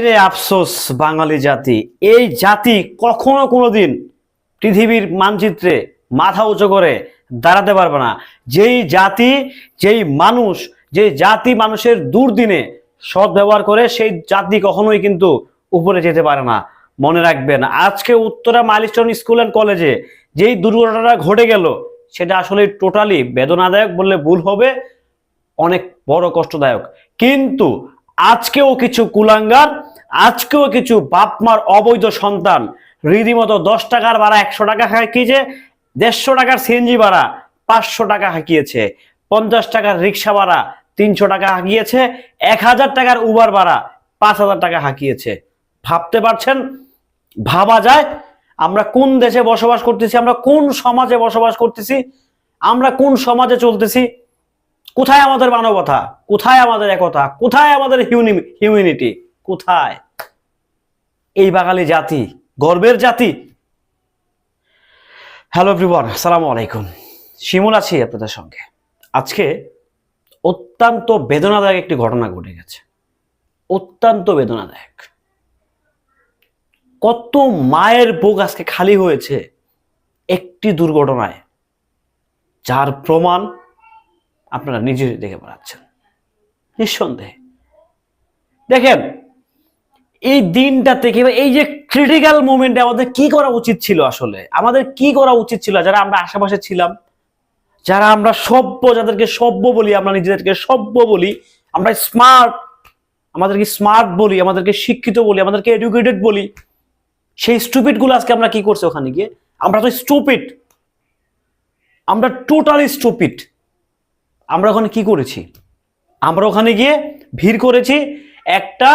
রে আফসোস, বাঙালি জাতি। এই জাতি কখনো কোনো দিন পৃথিবীর মানচিত্রে মাথা উঁচু করে দাঁড়াতে পারবে না। যেই জাতি, যেই মানুষ, যে জাতি মানুষের দুর্দিনে সৎ ব্যবহার করে, সেই জাতি কখনোই কিন্তু উপরে যেতে পারে না। মনে রাখবেন, আজকে উত্তরা মাইলস্টোন স্কুল অ্যান্ড কলেজে যেই দুর্ঘটনাটা ঘটে গেল, সেটা আসলে টোটালি বেদনাদায়ক বললে ভুল হবে, অনেক বড় কষ্টদায়ক। কিন্তু আজকেও কিছু কুলাঙ্গার, আজকেও কিছু বাপমার অবৈধ সন্তান। রীতিমতো দশ টাকার ভাড়া একশো টাকা হাঁকিয়েছে, দেড়শো টাকার সিএনজি ভাড়া পাঁচশো টাকা হাঁকিয়েছে, পঞ্চাশ টাকার রিক্সা ভাড়া তিনশো টাকা হাঁকিয়েছে, এক হাজার টাকার উবার ভাড়া পাঁচ হাজার টাকা হাঁকিয়েছে। ভাবতে পারছেন? ভাবা যায়? আমরা কোন দেশে বসবাস করতেছি? আমরা কোন সমাজে বসবাস করতেছি? আমরা কোন সমাজে চলতেছি? কোথায় আমাদের মানবতা? কোথায় আমাদের একতা? কোথায় আমাদের হিউম্যানিটি কোথায়? এই বাঙালি জাতি, গর্বের জাতি। হ্যালো এভরিওয়ান আসসালামু আলাইকুম। শিমুল আছি আপনাদের সঙ্গে। আজকে অত্যন্ত বেদনাদায়ক একটি ঘটনা ঘটে গেছে। অত্যন্ত বেদনাদায়ক। কত মায়ের বুক আজকে খালি হয়েছে একটি দুর্ঘটনায়, যার প্রমাণ আপনারা নিজে দেখে বেড়াচ্ছেন। নিঃসন্দেহে। দেখেন, এই দিনটা থেকে বা এই যে ক্রিটিক্যাল মোমেন্টে আমাদের কি করা উচিত ছিল আসলে? আমাদের কি করা উচিত ছিল? যারা আমরা আশেপাশে ছিলাম, যারা আমরা সভ্য, যাদেরকে সভ্য বলি, আমরা নিজেদেরকে সভ্য বলি, আমরা স্মার্ট আমাদেরকে স্মার্ট বলি, আমাদেরকে শিক্ষিত বলি, আমাদেরকে এডুকেটেড বলি, সেই স্টুপিডগুলো আজকে আমরা কি করছি ওখানে গিয়ে? আমরা তো স্টুপিড আমরা টোটালি স্টুপিড আমরা ওখানে কি করেছি? আমরা ওখানে গিয়ে ভিড় করেছি একটা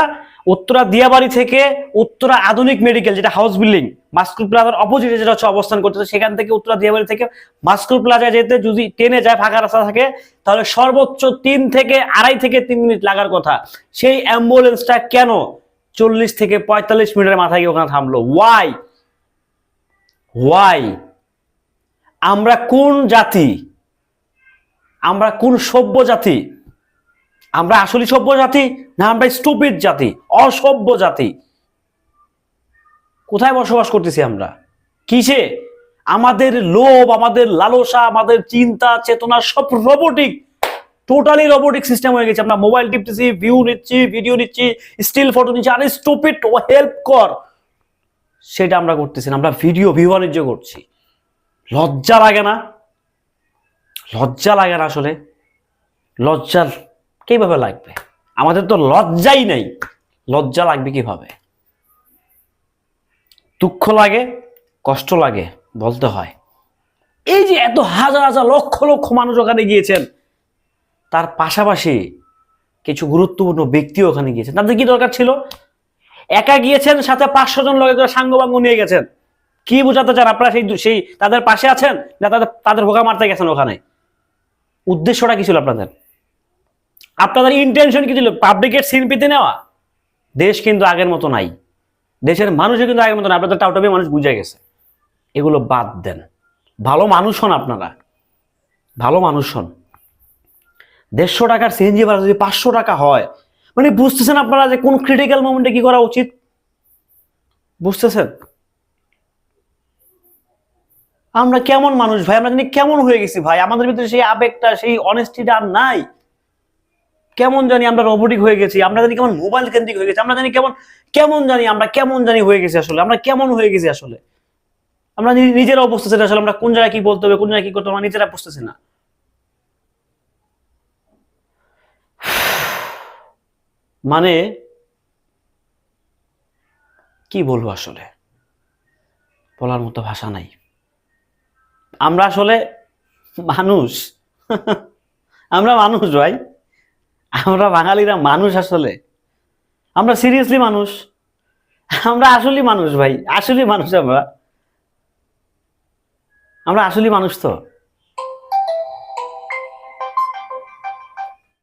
উত্তরা দিয়াবাড়ি থেকে উত্তরা আধুনিক মেডিকেল, যেটা হাউস বিল্ডিং, মাস্কুল প্লাজার অপোজিটে যেটা হচ্ছে অবস্থান করতেছে, সেখান থেকে উত্তরা দিয়াবাড়ি থেকে মাস্কুল প্লাজা যেতে যদি ট্রেনে যায় ফাঁকা রাস্তা থাকে, তাহলে সর্বোচ্চ তিন থেকে আড়াই থেকে তিন মিনিট লাগার কথা। সেই অ্যাম্বুলেন্সটা কেন চল্লিশ থেকে পঁয়তাল্লিশ মিনিটের মাথায় গিয়ে ওখানে থামলো? ওয়াই ওয়াই আমরা কোন জাতি আমরা কোন সভ্য জাতি? আমরা আসলে সভ্য জাতি না আমরা স্টুপিড জাতি? অসভ্য জাতি। কোথায় বসবাস করতেছি আমরা? কিসে? আমাদের লোভ, আমাদের লালসা, আমাদের চিন্তা, চেতনা সব রোবোটিক টোটালি রোবোটিক সিস্টেম হয়ে গেছে। আমরা মোবাইল টিপতেছি ভিউ নিচ্ছি ভিডিও নিচ্ছি স্টিল ফটো নিচ্ছি। আরে স্টুপিড ও হেল্প কর। সেটা আমরা করতেছি আমরা ভিডিও ভিউ বাণিজ্য করছি। লজ্জা লাগে না? লজ্জা লাগে না আসলে। লজ্জার কীভাবে লাগবে? আমাদের তো লজ্জাই নেই। লজ্জা লাগবে কীভাবে? দুঃখ লাগে, কষ্ট লাগে, বলতে হয়। এই যে এত হাজার হাজার লক্ষ লক্ষ মানুষ ওখানে গিয়েছেন, তার পাশাপাশি কিছু গুরুত্বপূর্ণ ব্যক্তিও ওখানে গিয়েছেন। তাদের কি দরকার ছিল? একা গিয়েছেন, সাথে পাঁচশো জন লোকের করে সাঙ্গবাঙ্গ নিয়ে গেছেন। কি বোঝাতে চান? আপনারা সেই সেই তাদের পাশে আছেন, না তাদের তাদের ভোগা মারতে গেছেন ওখানে? উদ্দেশ্যটা কি ছিল আপনাদের? আপনাদের ইন্টেনশন কি ছিল? পাবলিকের সিন পেতে নেওয়া? দেশ কিন্তু আগের মতো নাই। দেশের মানুষও কিন্তু আগের মতো না আপনাদের টাউটাবি মানুষ বুঝে গেছে। এগুলো বাদ দেন। ভালো মানুষ হন আপনারা। ভালো মানুষ হন। দেড়শো টাকার সিএনজি ভাড়া যদি পাঁচশো টাকা হয় মানে বুঝতেছেন আপনারা যে কোন ক্রিটিক্যাল মোমেন্টে কি করা উচিত? বুঝতেছেন? আমরা কেমন মানুষ ভাই? আমরা জানি কেমন হয়ে গেছি ভাই। আমাদের ভিতরে সেই আবেগটা, সেই অনেস্টিটা আর নাই। কেমন জানি আমরা রোবোটিক হয়ে গেছি, আমরা জানি কেমন মোবাইল কেন্দ্রিক হয়ে গেছি, আমরা জানি কেমন কেমন জানি আমরা, কেমন জানি হয়ে গেছি আসলে। আমরা কেমন হয়ে গেছি আসলে? আমরা নিজেরা বুঝতেছি না আসলে আমরা কোন জায়গায় কি বলতে হবে, কোন জায়গায় কি করতে আমরা নিজেরা বুঝতেছি না। মানে কি বলব আসলে? বলার মতো ভাষা নাই। আমরা আসলে মানুষ। আমরা মানুষ ভাই। আমরা বাঙালিরা মানুষ আসলে। আমরা সিরিয়াসলি মানুষ। আমরা আসলেই মানুষ ভাই। আসলেই মানুষ আমরা। আমরা আসলেই মানুষ তো।